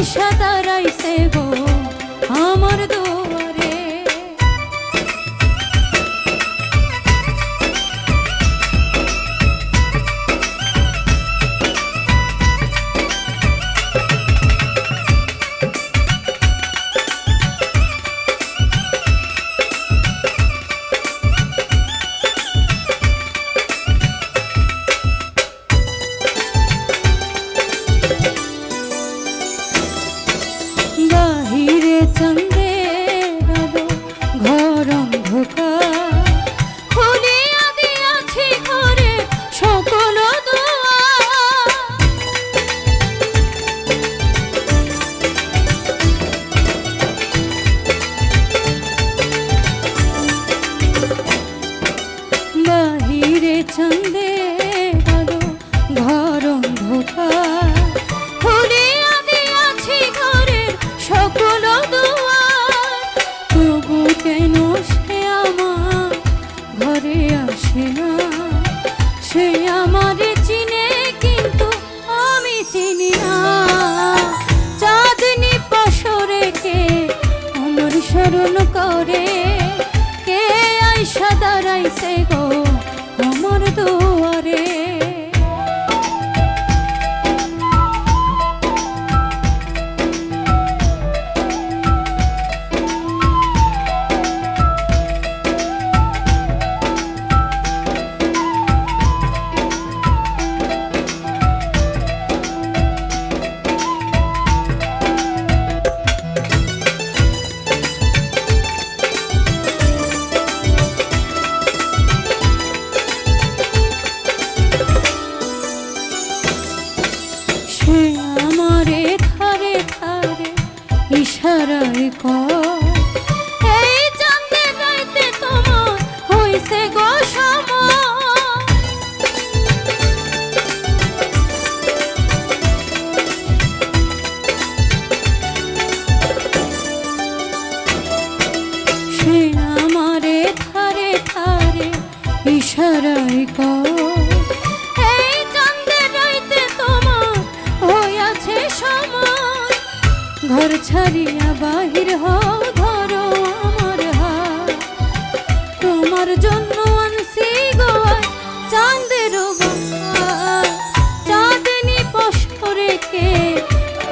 আইসা চন্দে আলো ঘর অন্ধকার। খুলিয়া দিয়াছি ঘরের সকল দুয়ার। তবু কেন সে আমার ঘরে আসে না? সে আমারে চিনে কিন্তু আমি চিনি না। চাঁদনি পশরে কে আমার স্মরণ করে? কে আইসা দাঁড়াইছে গো দুয়ারে কর। সময়। ঘর ছাড়িয়া বাহির হও আমার তোমার জন্য আনছি গোয়ায় চাঁদের চাঁদনি পশরে কে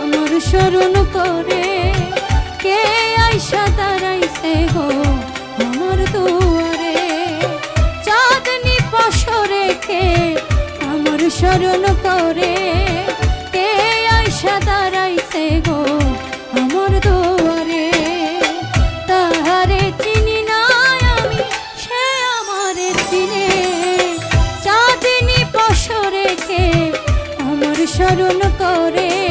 আমার স্মরণ করে? কে আইসা দাঁড়াইছে গো স্মরণ করে। কে আয়সা দাঁড়াইছে গো আমার দোয়ারে? তাহারে চিনি না আমি, সে আমারে চিনে। চাঁদিনী পশরে কে আমার স্মরণ করে।